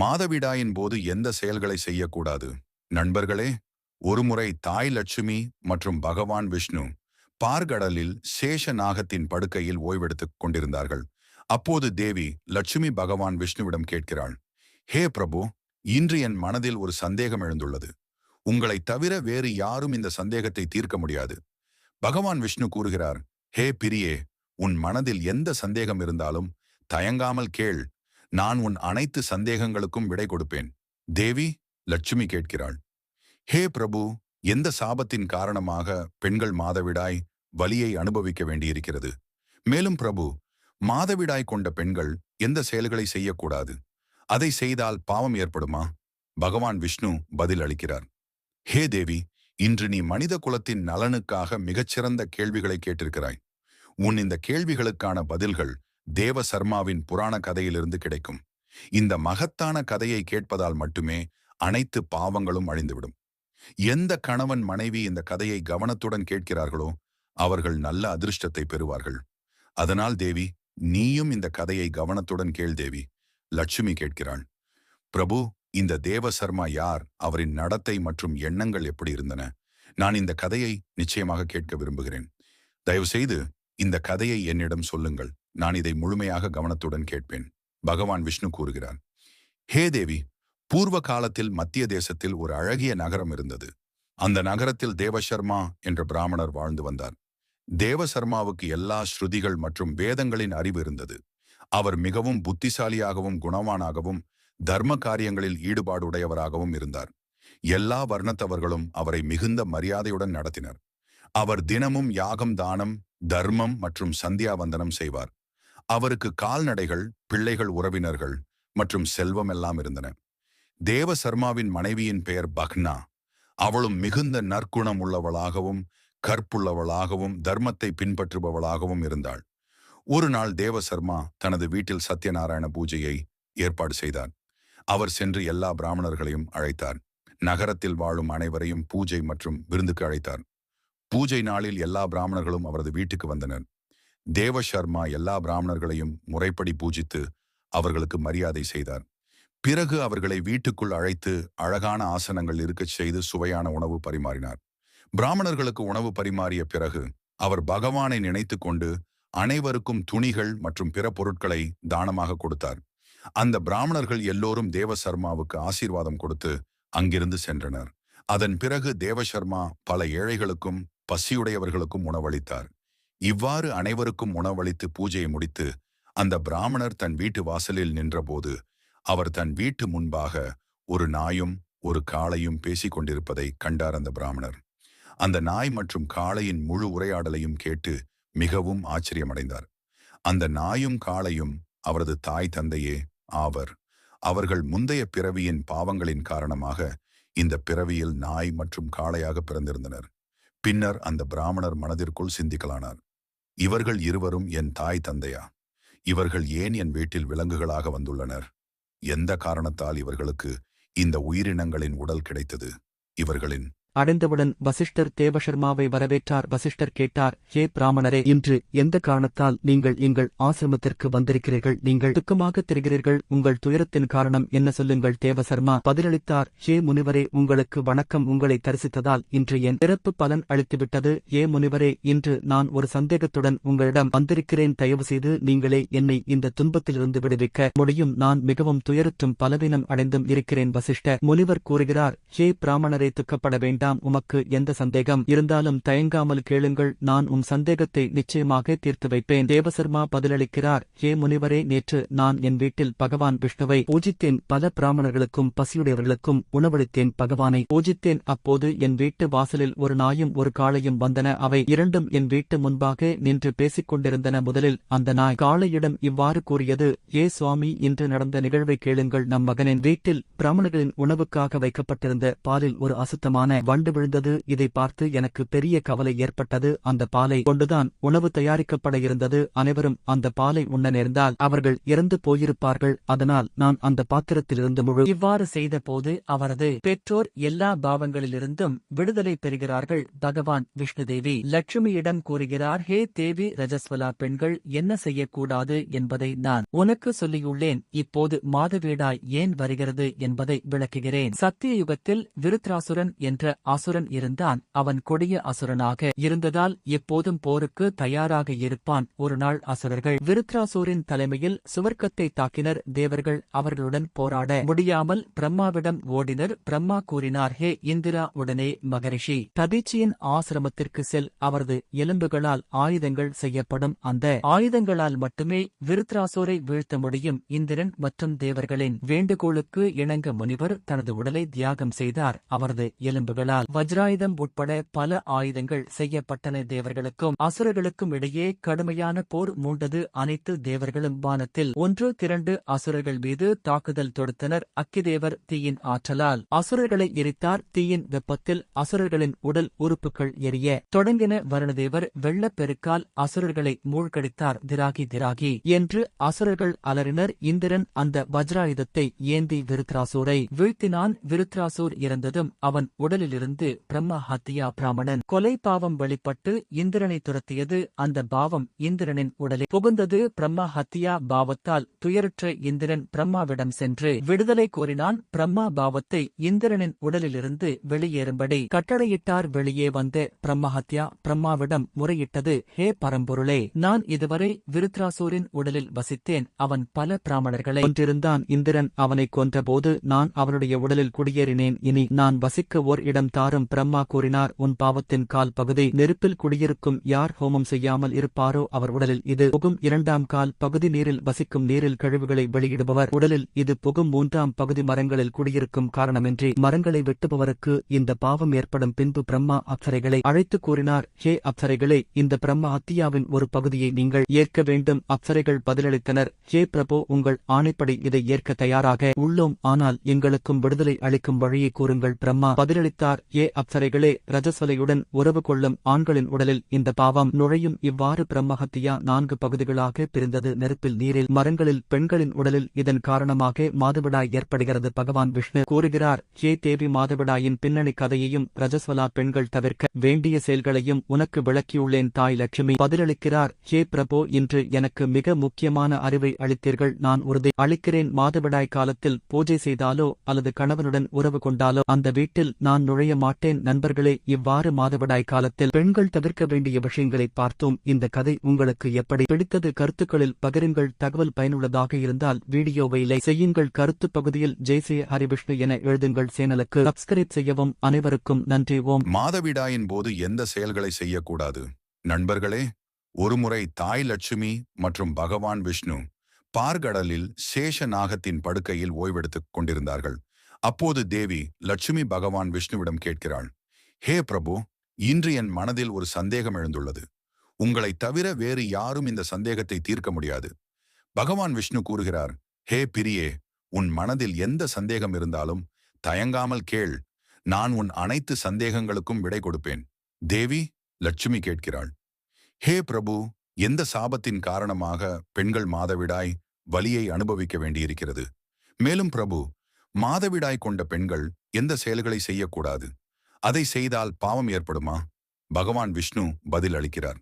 மாதவிடாயின் போது எந்த செயல்களை செய்யக்கூடாது? நண்பர்களே ஒருமுறை தாய் லட்சுமி மற்றும் பகவான் விஷ்ணு பார்கடலில் சேஷ நாகத்தின் படுக்கையில் ஓய்வெடுத்துக் கொண்டிருந்தார்கள். அப்போது தேவி லட்சுமி பகவான் விஷ்ணுவிடம் கேட்கிறாள் ஹே பிரபு இன்று என் மனதில் ஒரு சந்தேகம் எழுந்துள்ளது. உங்களைத் தவிர வேறு யாரும் இந்த சந்தேகத்தை தீர்க்க முடியாது. பகவான் விஷ்ணு கூறுகிறார் ஹே பிரியே உன் மனதில் எந்த சந்தேகம் இருந்தாலும் தயங்காமல் கேள். நான் உன் அனைத்து சந்தேகங்களுக்கும் விடை கொடுப்பேன். தேவி லட்சுமி கேட்கிறாள். ஹே பிரபு எந்த சாபத்தின் காரணமாக பெண்கள் மாதவிடாய் வலியை அனுபவிக்க வேண்டியிருக்கிறது? மேலும் பிரபு மாதவிடாய் கொண்ட பெண்கள் எந்த செயல்களை செய்யக்கூடாது? அதை செய்தால் பாவம் ஏற்படுமா? பகவான் விஷ்ணு பதில் அளிக்கிறார். ஹே தேவி இன்று நீ மனித குலத்தின் நலனுக்காக மிகச்சிறந்த கேள்விகளை கேட்டிருக்கிறாய். உன் இந்த கேள்விகளுக்கான பதில்கள் தேவ சர்மாவின் புராண கதையிலிருந்து கிடைக்கும். இந்த மகத்தான கதையை கேட்பதால் மட்டுமே அனைத்து பாவங்களும் அழிந்துவிடும். எந்த கணவன் மனைவி இந்த கதையை கவனத்துடன் கேட்கிறார்களோ அவர்கள் நல்ல அதிர்ஷ்டத்தை பெறுவார்கள். அதனால் தேவி நீயும் இந்த கதையை கவனத்துடன் கேள் தேவி லட்சுமி கேட்கிறாள். பிரபு இந்த தேவ சர்மா யார்? அவரின் நடத்தை மற்றும் எண்ணங்கள் எப்படி இருந்தன? நான் இந்த கதையை நிச்சயமாக கேட்க விரும்புகிறேன். தயவுசெய்து இந்த கதையை என்னிடம் சொல்லுங்கள். நான் இதை முழுமையாக கவனத்துடன் கேட்பேன். பகவான் விஷ்ணு கூறுகிறார். ஹே தேவி பூர்வ காலத்தில் மத்திய தேசத்தில் ஒரு அழகிய நகரம் இருந்தது. அந்த நகரத்தில் தேவசர்மா என்ற பிராமணர் வாழ்ந்து வந்தார். தேவசர்மாவுக்கு எல்லா ஸ்ருதிகள் மற்றும் வேதங்களின் அறிவு இருந்தது. அவர் மிகவும் புத்திசாலியாகவும் குணவானாகவும் தர்ம காரியங்களில் ஈடுபாடு உடையவராகவும் இருந்தார். எல்லா வர்ணத்தவர்களும் அவரை மிகுந்த மரியாதையுடன் நடத்தினர். அவர் தினமும் யாகம் தானம் தர்மம் மற்றும் சந்தியாவந்தனம் செய்வார். அவருக்கு கால்நடைகள் பிள்ளைகள் உறவினர்கள் மற்றும் செல்வம் எல்லாம் இருந்தன. தேவ சர்மாவின் மனைவியின் பெயர் பக்னா. அவளும் மிகுந்த நற்குணம் உள்ளவளாகவும் கற்புள்ளவளாகவும் தர்மத்தை பின்பற்றுபவளாகவும் இருந்தாள். ஒரு நாள் தேவ சர்மா தனது வீட்டில் சத்யநாராயண பூஜையை ஏற்பாடு செய்தார். அவர் சென்று எல்லா பிராமணர்களையும் அழைத்தார். நகரத்தில் வாழும் அனைவரையும் பூஜை மற்றும் விருந்துக்கு அழைத்தார். பூஜை நாளில் எல்லா பிராமணர்களும் அவரது வீட்டுக்கு வந்தனர். தேவசர்மா எல்லா பிராமணர்களையும் முறைப்படி பூஜித்து அவர்களுக்கு மரியாதை செய்தார். பிறகு அவர்களை வீட்டுக்குள் அழைத்து அழகான ஆசனங்கள் இருக்கச் செய்து சுவையான உணவு பரிமாறினார். பிராமணர்களுக்கு உணவு பரிமாறிய பிறகு அவர் பகவானை நினைத்து கொண்டு அனைவருக்கும் துணிகள் மற்றும் பிற பொருட்களை தானமாக கொடுத்தார். அந்த பிராமணர்கள் எல்லோரும் தேவசர்மாவுக்கு ஆசீர்வாதம் கொடுத்து அங்கிருந்து சென்றனர். அதன் பிறகு தேவசர்மா பல ஏழைகளுக்கும் பசியுடையவர்களுக்கும் உணவளித்தார். இவ்வாறு அனைவருக்கும் உணவளித்து பூஜையை முடித்து அந்த பிராமணர் தன் வீட்டு வாசலில் நின்றபோது அவர் தன் வீட்டு முன்பாக ஒரு நாயும் ஒரு காளையும் பேசிக் கொண்டிருப்பதை கண்டார் அந்த பிராமணர். அந்த நாய் மற்றும் காளையின் முழு உரையாடலையும் கேட்டு மிகவும் ஆச்சரியமடைந்தார். அந்த நாயும் காளையும் அவரது தாய் தந்தையே ஆவர். அவர்கள் முந்தைய பிறவியின் பாவங்களின் காரணமாக இந்த பிறவியில் நாய் மற்றும் காளையாக பிறந்திருந்தனர். பின்னர் அந்த பிராமணர் மனதிற்குள் சிந்திக்கலானார். இவர்கள் இருவரும் என் தாய் தந்தையா? இவர்கள் ஏன் என் வீட்டில் விலங்குகளாக வந்துள்ளனர்? எந்த காரணத்தால் இவர்களுக்கு இந்த உயிரினங்களின் உடல் கிடைத்தது? இவர்களின் அடைந்தவுடன் வசிஷ்டர் தேவசர்மாவை வரவேற்றார். வசிஷ்டர் கேட்டார் ஹே பிராமணரே இன்று எந்த காரணத்தால் நீங்கள் எங்கள் ஆசிரமத்திற்கு வந்திருக்கிறீர்கள்? நீங்கள் துக்கமாக தெரிகிறீர்கள். உங்கள் துயரத்தின் காரணம் என்ன சொல்லுங்கள்? தேவசர்மா பதிலளித்தார் ஹே முனிவரே உங்களுக்கு வணக்கம். உங்களை தரிசித்ததால் இன்று என் பிறப்பு பலன் அளித்துவிட்டது. ஏ முனிவரே இன்று நான் ஒரு சந்தேகத்துடன் உங்களிடம் வந்திருக்கிறேன். தயவு செய்து நீங்களே என்னை இந்த துன்பத்திலிருந்து விடுவிக்க முடியும். நான் மிகவும் துயரற்றும் பலவீனம் அடைந்தும் இருக்கிறேன். வசிஷ்ட முனிவர் கூறுகிறார் ஹே பிராமணரே துக்கப்பட வேண்டாம். உமக்கு எந்த சந்தேகம் இருந்தாலும் தயங்காமல் கேளுங்கள் நான் உம் சந்தேகத்தை நிச்சயமாக தீர்த்து வைப்பேன். தேவசர்மா பதிலளிக்கிறார் ஹே முனிவரே நேற்று நான் என் வீட்டில் பகவான் விஷ்ணுவை பூஜித்தேன். பல பிராமணர்களுக்கும் பசியுடையவர்களுக்கும் உணவளித்தேன். பகவானை பூஜித்தேன். அப்போது என் வீட்டு வாசலில் ஒரு நாயும் ஒரு காளையும் வந்தன. அவை இரண்டும் என் வீட்டு முன்பாக நின்று பேசிக் கொண்டிருந்தன முதலில் அந்த நாய் காளையிடம் இவ்வாறு கூறியது ஏ சுவாமி இன்று நடந்த நிகழ்வை கேளுங்கள். நம் மகனின் வீட்டில் பிராமணர்களின் உணவுக்காக வைக்கப்பட்டிருந்த பாலில் ஒரு அசுத்தமான வண்டு விழுந்தது. இதை பார்த்து எனக்கு பெரிய கவலை ஏற்பட்டது. அந்த பாலை கொண்டுதான் உணவு தயாரிக்கப்பட இருந்தது. அனைவரும் அந்த பாலை உண்ண நேர்ந்தால் அவர்கள் இறந்து போயிருப்பார்கள். அதனால் நான் அந்த பாத்திரத்திலிருந்து முழு இவ்வாறு செய்தபோது அவரது பெற்றோர் எல்லா பாவங்களிலிருந்தும் விடுதலை பெறுகிறார்கள். பகவான் விஷ்ணுதேவி லட்சுமியிடம் கூறுகிறார் ஹே தேவி ரஜஸ்வலா பெண்கள் என்ன செய்யக்கூடாது என்பதை நான் உனக்கு சொல்லியுள்ளேன். இப்போது மாதவீடாய் ஏன் வருகிறது என்பதை விளக்குகிறேன். சத்திய யுகத்தில் விருத்ராசுரன் என்ற அசுரன் இருந்தான். அவன் கொடிய அசுரனாக இருந்ததால் எப்போதும் போருக்கு தயாராக இருப்பான். ஒருநாள் அசுரர்கள் விருத்ராசூரின் தலைமையில் சுவர்க்கத்தை தாக்கினர். தேவர்கள் அவர்களுடன் போராட முடியாமல் பிரம்மாவிடம் ஓடினர். பிரம்மா கூறினார் ஹே இந்திரா உடனே மகரிஷி ததீச்சியின் ஆசிரமத்திற்கு செல். அவரது எலும்புகளால் ஆயுதங்கள் செய்யப்படும். அந்த ஆயுதங்களால் மட்டுமே விருத்ராசூரை வீழ்த்த முடியும். இந்திரன் மற்றும் தேவர்களின் வேண்டுகோளுக்கு இணங்க முனிவர் தனது உடலை தியாகம் செய்தார். அவரது எலும்புகள் எலும்புகளால் வஜ்ராயுதம் உட்பட பல ஆயுதங்கள் செய்யப்பட்டன. தேவர்களுக்கும் அசுரர்களுக்கும் இடையே கடுமையான போர் மூண்டது. அனைத்து தேவர்களும் வானத்தில் ஒன்று திரண்டு அசுரர்கள் மீது தாக்குதல் தொடுத்தனர். அக்கிதேவர் தீயின் ஆற்றலால் அசுரர்களை எரித்தார். தீயின் வெப்பத்தில் அசுரர்களின் உடல் உறுப்புகள் எரிய தொடங்கின வருணதேவர் வெள்ளப்பெருக்கால் அசுரர்களை மூழ்கடித்தார். திராகி திராகி என்று அசுரர்கள் அலறினர். இந்திரன் அந்த வஜ்ராயுதத்தை ஏந்தி விருத்ராசூரை வீழ்த்தினான். விருத்ராசூர் இறந்ததும் அவன் உடலிலிருந்து பிரம்ம ஹத்தியா பிராமணன் கொலை பாவம் வெளிப்பட்டு இந்திரனை துரத்தியது. அந்த பாவம் இந்திரனின் உடலில் புகுந்தது. பிரம்ம ஹத்தியா பாவத்தால் துயருற்ற இந்திரன் பிரம்மாவிடம் சென்று விடுதலை கோரினான் பிரம்மா பாவத்தை இந்திரனின் உடலிலிருந்து வெளியேறும்படி கட்டளையிட்டார். வெளியே வந்த பிரம்மஹத்யா பிரம்மாவிடம் முறையிட்டது. ஹே பரம்பொருளே நான் இதுவரை விருத்ராசூரின் உடலில் வசித்தேன். அவன் பல பிராமணர்களை கொன்றிருந்தான். இந்திரன் அவனை கொன்றபோது நான் அவனுடைய உடலில் குடியேறினேன். இனி நான் வசிக்க ஓர் இடம் தாரும் பிரம்மா கூறினார் உன் பாவத்தின் கால் பகுதி நெருப்பில் குடியிருக்கும் யார் ஹோமம் செய்யாமல் இருப்பாரோ அவர் உடலில் இது புகும் இரண்டாம் கால் பகுதி நீரில் வசிக்கும் நீரில் கழிவுகளை வெளியிடுபவர் உடலில் இது புகும் மூன்றாம் பகுதி மரங்களில் குடியிருக்கும் காரணமின்றி மரங்களை வெட்டுபவருக்கு இந்த பாவம் ஏற்படும் பின்பு பிரம்மா அப்சரைகளை அழைத்து கூறினார் ஹே அப்சரைகளே இந்த பிரம்மா அத்தியாவின் ஒரு பகுதியை நீங்கள் ஏற்க வேண்டும் அப்சரைகள் பதிலளித்தனர் ஹே பிரபு உங்கள் ஆணைப்படி இதை ஏற்க தயாராக உள்ளோம் ஆனால் எங்களுக்கும் விடுதலை அளிக்கும் வழியை கூறுங்கள் பிரம்மா பதிலளித்தார் ஏ அப்சரைகளே ரஜஸ்வலையுடன் உறவு கொள்ளும் ஆண்களின் உடலில் இந்த பாவம் நுழையும். இவ்வாறு பிரம்மஹத்தியா நான்கு பகுதிகளாக பிரிந்தது. நெருப்பில் நீரில் மரங்களில் பெண்களின் உடலில் இதன் காரணமாக மாதவிடாய் ஏற்படுகிறது. பகவான் விஷ்ணு கூறுகிறார் ஏ தேவி மாதவிடாயின் பின்னணி கதையையும் ரஜஸ்வலா பெண்கள் தவிர்க்க வேண்டிய செயல்களையும் உனக்கு விளக்கியுள்ளேன் தாய் லட்சுமி. பதிலளிக்கிறார் ஹே பிரபோ இன்று எனக்கு மிக முக்கியமான அறிவை அளித்தீர்கள். நான் உறுதி அளிக்கிறேன். மாதவிடாய் காலத்தில் பூஜை செய்தாலோ அல்லது கணவனுடன் உறவு கொண்டாலோ அந்த வீட்டில் நான் நுழைய மாட்டேன். நண்பர்களே இவ்வாறு மாதவிடாய் காலத்தில் பெண்கள் தவிர்க்க வேண்டிய விஷயங்களை பார்த்தோம். இந்த கதை உங்களுக்கு எப்படி பிடித்தது? கருத்துக்களில் பகிருங்கள். தகவல் பயனுள்ளதாக இருந்தால் வீடியோவை லைக் செய்யுங்கள். கருத்து பகுதியில் ஜெய்சே ஹரிவிஷ்ணு என எழுதுங்கள் சேனலுக்கு சப்ஸ்கிரைப் செய்யவும் அனைவருக்கும் நன்றி. ஓம். மாதவிடாயின் போது எந்த செயல்களை செய்யக்கூடாது? நண்பர்களே ஒருமுறை தாய் லட்சுமி மற்றும் பகவான் விஷ்ணு பார்கடலில் சேஷ நாகத்தின் படுக்கையில் ஓய்வெடுத்துக் கொண்டிருந்தார்கள். அப்போது தேவி லட்சுமி பகவான் விஷ்ணுவிடம் கேட்கிறாள் ஹே பிரபு இன்று என் மனதில் ஒரு சந்தேகம் எழுந்துள்ளது. உங்களை தவிர வேறு யாரும் இந்த சந்தேகத்தை தீர்க்க முடியாது. பகவான் விஷ்ணு கூறுகிறார் ஹே பிரியே உன் மனதில் எந்த சந்தேகம் இருந்தாலும் தயங்காமல் கேள். நான் உன் அனைத்து சந்தேகங்களுக்கும் விடை கொடுப்பேன். தேவி லட்சுமி கேட்கிறாள் ஹே பிரபு எந்த சாபத்தின் காரணமாக பெண்கள் மாதவிடாய் வலியை அனுபவிக்க வேண்டியிருக்கிறது? மேலும் பிரபு மாதவிடாய் கொண்ட பெண்கள் எந்த செயல்களை செய்யக்கூடாது? அதை செய்தால் பாவம் ஏற்படுமா? பகவான் விஷ்ணு பதில் அளிக்கிறார்.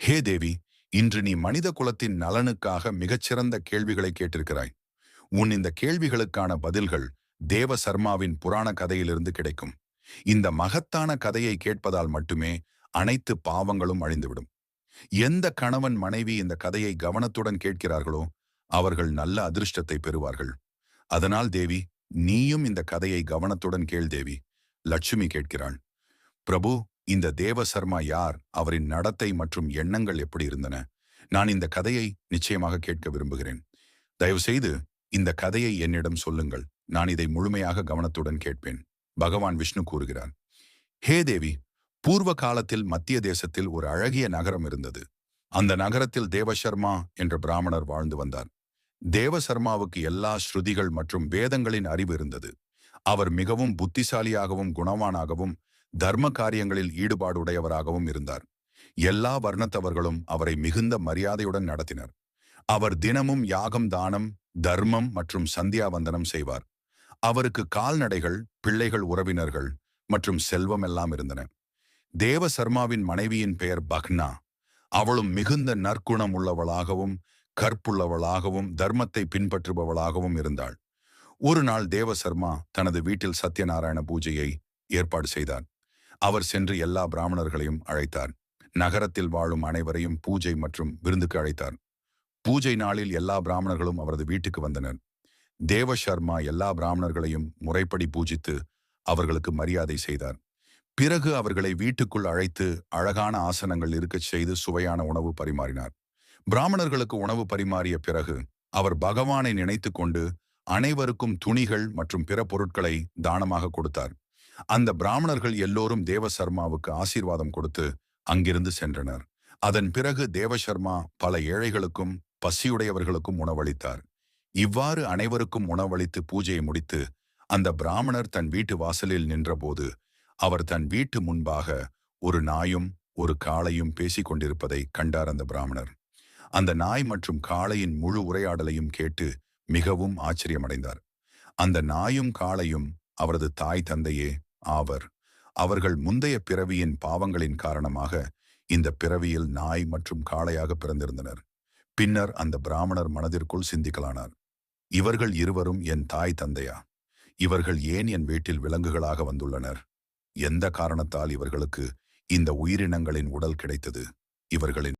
ஹே தேவி இன்று நீ மனித குலத்தின் நலனுக்காக மிகச்சிறந்த கேள்விகளை கேட்டிருக்கிறாய். உன் இந்த கேள்விகளுக்கான பதில்கள் தேவ சர்மாவின் புராண கதையிலிருந்து கிடைக்கும். இந்த மகத்தான கதையை கேட்பதால் மட்டுமே அனைத்து பாவங்களும் அழிந்துவிடும். எந்த கணவன் மனைவி இந்த கதையை கவனத்துடன் கேட்கிறார்களோ அவர்கள் நல்ல அதிர்ஷ்டத்தை பெறுவார்கள். அதனால் தேவி நீயும் இந்த கதையை கவனத்துடன் கேள் தேவி. லட்சுமி கேட்கிறாள். பிரபு இந்த தேவ சர்மா யார்? அவரின் நடத்தை மற்றும் எண்ணங்கள் எப்படி இருந்தன? நான் இந்த கதையை நிச்சயமாக கேட்க விரும்புகிறேன். தயவு செய்து இந்த கதையை என்னிடம் சொல்லுங்கள். நான் இதை முழுமையாக கவனத்துடன் கேட்பேன். பகவான் விஷ்ணு கூறுகிறார். ஹே தேவி பூர்வ காலத்தில் மத்திய தேசத்தில் ஒரு அழகிய நகரம் இருந்தது. அந்த நகரத்தில் தேவசர்மா என்ற பிராமணர் வாழ்ந்து வந்தார். தேவசர்மாவுக்கு எல்லா ஸ்ருதிகள் மற்றும் வேதங்களின் அறிவு இருந்தது. அவர் மிகவும் புத்திசாலியாகவும் குணவானாகவும் தர்ம காரியங்களில் ஈடுபாடுடையவராகவும் இருந்தார். எல்லா வர்ணத்தவர்களும் அவரை மிகுந்த மரியாதையுடன் நடத்தினர். அவர் தினமும் யாகம் தானம் தர்மம் மற்றும் சந்தியாவந்தனம் செய்வார். அவருக்கு கால்நடைகள் பிள்ளைகள் உறவினர்கள் மற்றும் செல்வம் எல்லாம் இருந்தன. தேவ சர்மாவின் மனைவியின் பெயர் பக்னா. அவளும் மிகுந்த நற்குணம் உள்ளவளாகவும் கற்புள்ளவளாகவும் தர்மத்தை பின்பற்றுபவளாகவும் இருந்தாள். ஒரு நாள் தேவசர்மா தனது வீட்டில் சத்யநாராயண பூஜையை ஏற்பாடு செய்தார். அவர் சென்று எல்லா பிராமணர்களையும் அழைத்தார். நகரத்தில் வாழும் அனைவரையும் பூஜை மற்றும் விருந்துக்கு அழைத்தார். பூஜை நாளில் எல்லா பிராமணர்களும் அவரது வீட்டுக்கு வந்தனர். தேவ சர்மா எல்லா பிராமணர்களையும் முறைப்படி பூஜித்து அவர்களுக்கு மரியாதை செய்தார். பிறகு அவர்களை வீட்டுக்குள் அழைத்து அழகான ஆசனங்கள் இருக்கச் செய்து சுவையான உணவு பரிமாறினார். பிராமணர்களுக்கு உணவு பரிமாறிய பிறகு அவர் பகவானை நினைத்து கொண்டு அனைவருக்கும் துணிகள் மற்றும் பிற பொருட்களை தானமாக கொடுத்தார். அந்த பிராமணர்கள் எல்லோரும் தேவசர்மாவுக்கு ஆசீர்வாதம் கொடுத்து அங்கிருந்து சென்றனர். அதன் பிறகு தேவசர்மா பல ஏழைகளுக்கும் பசியுடையவர்களுக்கும் உணவளித்தார். இவ்வாறு அனைவருக்கும் உணவளித்து பூஜையை முடித்து அந்த பிராமணர் தன் வீட்டு வாசலில் நின்றபோது அவர் தன் வீட்டு முன்பாக ஒரு நாயும் ஒரு காளையும் பேசிக் கொண்டிருப்பதை கண்டார் அந்த பிராமணர். அந்த நாய் மற்றும் காளையின் முழு உரையாடலையும் கேட்டு மிகவும் ஆச்சரியமடைந்தார். அந்த நாயும் காளையும் அவரது தாய் தந்தையே ஆவர். அவர்கள் முந்தைய பிறவியின் பாவங்களின் காரணமாக இந்த பிறவியில் நாய் மற்றும் காளையாக பிறந்திருந்தனர். பின்னர் அந்த பிராமணர் மனதிற்குள் சிந்திக்கலானார். இவர்கள் இருவரும் என் தாய் தந்தையா? இவர்கள் ஏன் என் வீட்டில் விலங்குகளாக வந்துள்ளனர்? எந்த காரணத்தால் இவர்களுக்கு இந்த உயிரினங்களின் உடல் கிடைத்தது? இவர்களின்